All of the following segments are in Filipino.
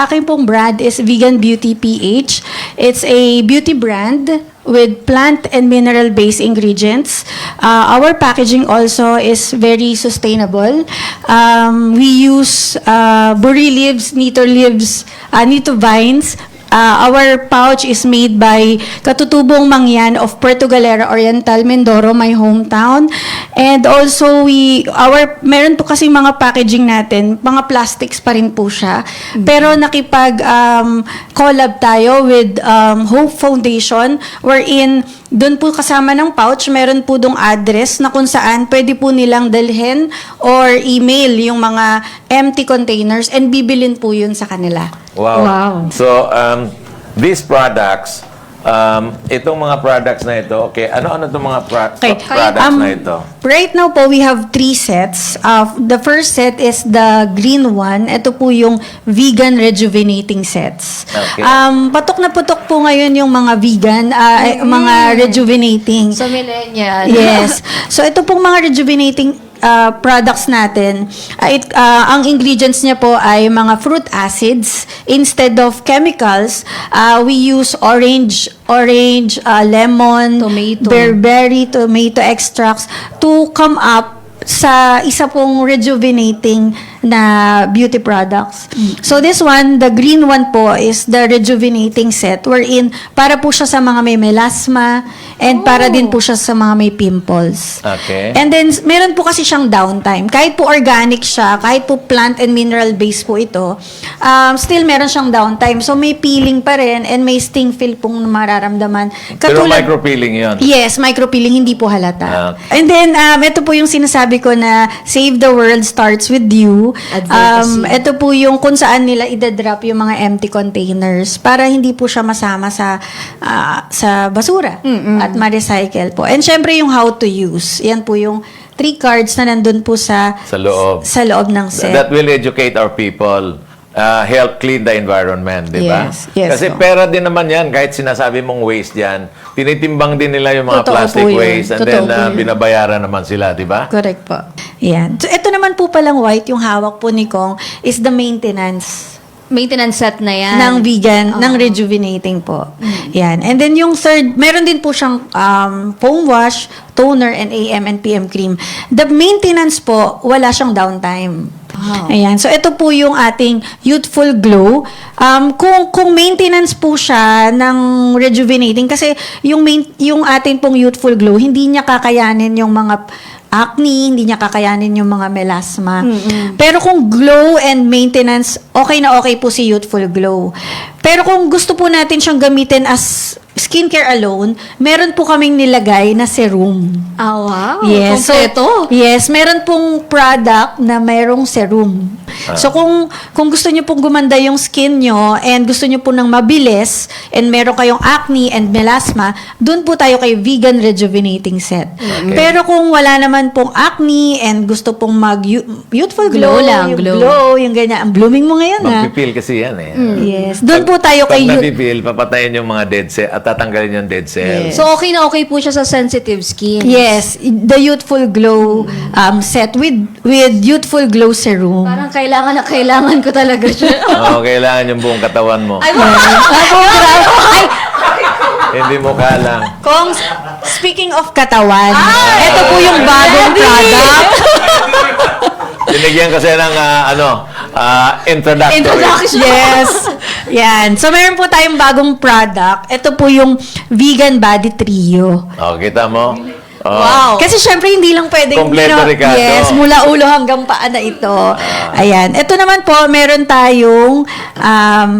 aking pong brand is Vegan Beauty PH. It's a beauty brand with plant and mineral-based ingredients. Uh, our packaging also is very sustainable. Um, we use uh, burri leaves, nito leaves, uh, nito vines, Uh, our pouch is made by Katutubong Mangyan of Puerto Galera Oriental, Mindoro, my hometown. And also, we, our, meron po kasi mga packaging natin, mga plastics pa rin po siya. Pero nakipag um, collab tayo with um, Hope Foundation, wherein doon po kasama ng pouch, meron po dong address na kung saan pwede po nilang dalhin or email yung mga empty containers and bibilin po yun sa kanila. Wow. Wow. So, um, these products, um, itong mga products na ito, okay, ano-ano itong mga pra- Okay. products Um, na ito? Right now po, we have three sets. Uh, the first set is the green one. Ito po yung vegan rejuvenating sets. Okay. Um, patok na patok po ngayon yung mga vegan, uh, eh, mga rejuvenating. So, millennial. Yes. So ito pong mga rejuvenating uh, products natin, uh, it, uh, ang ingredients niya po ay mga fruit acids. Instead of chemicals, uh, we use orange, orange, uh, lemon, Tomato. berberry, tomato extracts to come up sa isa pong rejuvenating na beauty products. So this one, the green one po is the rejuvenating set wherein para po siya sa mga may melasma and para din po siya sa mga may pimples. Okay. And then, meron po kasi siyang downtime. Kahit po organic siya, kahit po plant and mineral based po ito, um, still meron siyang downtime. So, may peeling pa rin and may sting feel pong mararamdaman. Pero micropeeling yun. Yes, micropeeling, hindi po halata. Ah. And then, um, ito po yung sinasabi ko na Save the World starts with you. Um, ito po yung kung saan nila idadrop yung mga empty containers para hindi po siya masama sa ah, sa basura at ma-recycle po. And syempre yung how to use. Yan po yung three cards na nandun po sa Sa loob. sa loob ng set. That will educate our people. Uh, help clean the environment, di ba? Yes, yes, Kasi po. pera din naman yan, kahit sinasabi mong waste yan, tinitimbang din nila yung mga Totoo plastic po yun. waste and Totoo then po uh, yun. binabayaran naman sila, di ba? Correct po. Yan. So, ito naman po palang white, yung hawak po ni Kong, is the maintenance Maintenance set na yan. ng vegan, ng rejuvenating po. Yan. And then yung third, meron din po siyang um, foam wash, toner, and AM and PM cream. The maintenance po, wala siyang downtime. Wow. Ayan. So, ito po yung ating Youthful Glow. Um, kung, kung maintenance po siya ng rejuvenating, kasi yung, main, yung atin pong Youthful Glow, hindi niya kakayanin yung mga acne, hindi niya kakayanin yung mga melasma. Pero kung glow and maintenance, okay na okay po si Youthful Glow. Pero kung gusto po natin siyang gamitin as skincare alone, meron po kaming nilagay na serum. Ah, wow. Yes. So, Kompleto. yes, meron pong product na mayroong serum. So kung kung gusto niyo pong gumanda yung skin niyo and gusto niyo po ng mabilis and meron kayong acne and melasma, doon po tayo kay vegan rejuvenating set. Okay. Pero kung wala naman pong acne and gusto pong mag youthful glow, Glow lang, yung glow. glow, yung ganyan. Ang blooming mo ngayon ah. Magpipil kasi yan eh. Yes. Doon po tayo Pag kay you- napipil, papatayin yung mga dead cell at tatanggalin yung dead cells. So, okay na okay po siya sa sensitive skin. Yes, the youthful glow um, set with with youthful glow serum. Parang kailangan na kailangan ko talaga siya. Oo, kailangan yung buong katawan mo. Ay, wow. Ay, Hindi mo kalang. Kung speaking of katawan, ito po yung bagong product. Binigyan kasi ng ah, ano, ah, introductory. Introduction. yes. Yan. So, meron po tayong bagong product. Ito po yung Vegan Body Trio. Oh, kita mo? Oh. Wow. Kasi syempre, hindi lang pwedeng... Kompleto, Ricardo. Yes, mula ulo hanggang paa na ito. Ayan. Ito naman po, meron tayong... Um,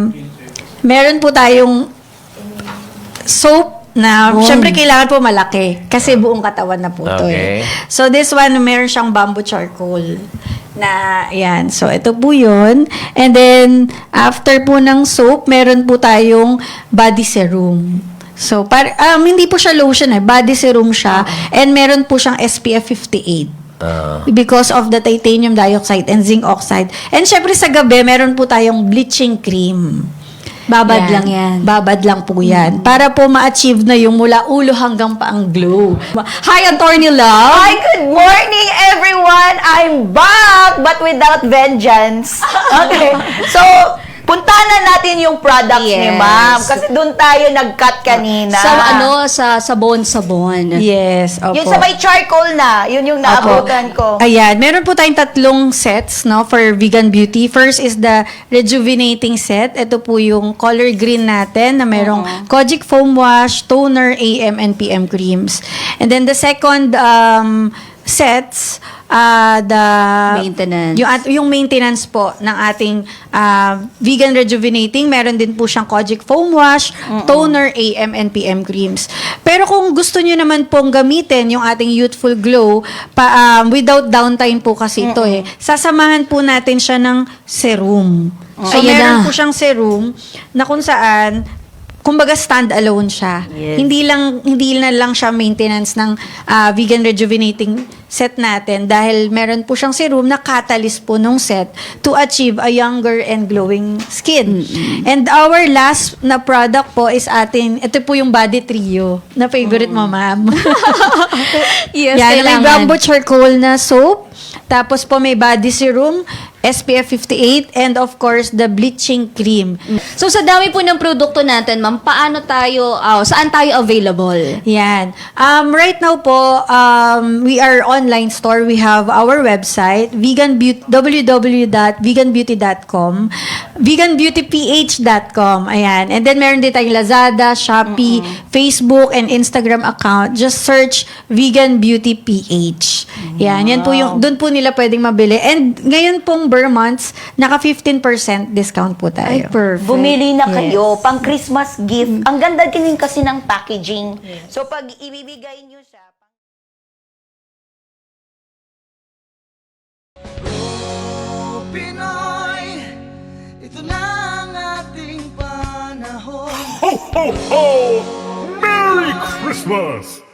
meron po tayong soap na syempre kailangan po malaki kasi buong katawan na po Okay. eh. So this one meron siyang bamboo charcoal na yan. So ito po 'yun. And then after po ng soap, meron po tayong body serum. So par um, hindi po siya lotion eh, body serum siya and meron po siyang SPF 58 Ah. because of the titanium dioxide and zinc oxide. And syempre sa gabi, meron po tayong bleaching cream. Babad Yan. lang yan. Babad lang po yan. Para po ma-achieve na yung mula ulo hanggang paang glow. Hi, Attorney Love! Hi, good morning, everyone! I'm back, but without vengeance. Okay. So, punta na natin yung products ni Yes. ma'am. Kasi doon tayo nag-cut kanina. Sa ano, sa sabon-sabon. Yes, opo. Yung sa may charcoal na, yun yung naabutan ko. Ayan, meron po tayong tatlong sets no for vegan beauty. First is the rejuvenating set. Ito po yung color green natin na merong Kojic foam wash, toner, AM and PM creams. And then the second um, sets uh, the Maintenance. yung at yung maintenance po ng ating ah, vegan rejuvenating, meron din po siyang Kojic foam wash, toner, AM and PM creams. Pero kung gusto niyo naman pong gamitin yung ating youthful glow pa um, without downtime po kasi ito eh. Sasamahan po natin siya ng serum. So Ayan meron na. po siyang serum na kung saan kumbaga stand alone siya. Yes. Hindi lang hindi na lang siya maintenance ng ah, vegan rejuvenating set natin dahil meron po siyang serum na catalyst po nung set to achieve a younger and glowing skin. And our last na product po is atin, ito po yung body trio na favorite mo, ma'am. Yes, Yan, may kailangan. bamboo charcoal na soap. Tapos po may body serum, SPF 58, and of course, the bleaching cream. So sa dami po ng produkto natin, ma'am, paano tayo, ah, saan tayo available? Yan. Um, right now po, um, we are online store. We have our website, vegan beauty, www.veganbeauty.com, veganbeautyph.com. Ayan. And then meron din tayong Lazada, Shopee, Facebook, and Instagram account. Just search Vegan Beauty PH. Yan. Yan po yung, doon po nila pwedeng mabili. And ngayon pong Burr months, naka 15% discount po tayo. perfect. Bumili na kayo, Yes. pang Christmas gift. Ang ganda din kasi ng packaging. So, pag ibibigay nyo siya, Pinoy Ito na ang ating panahon Ho, ho, ho! Merry Christmas!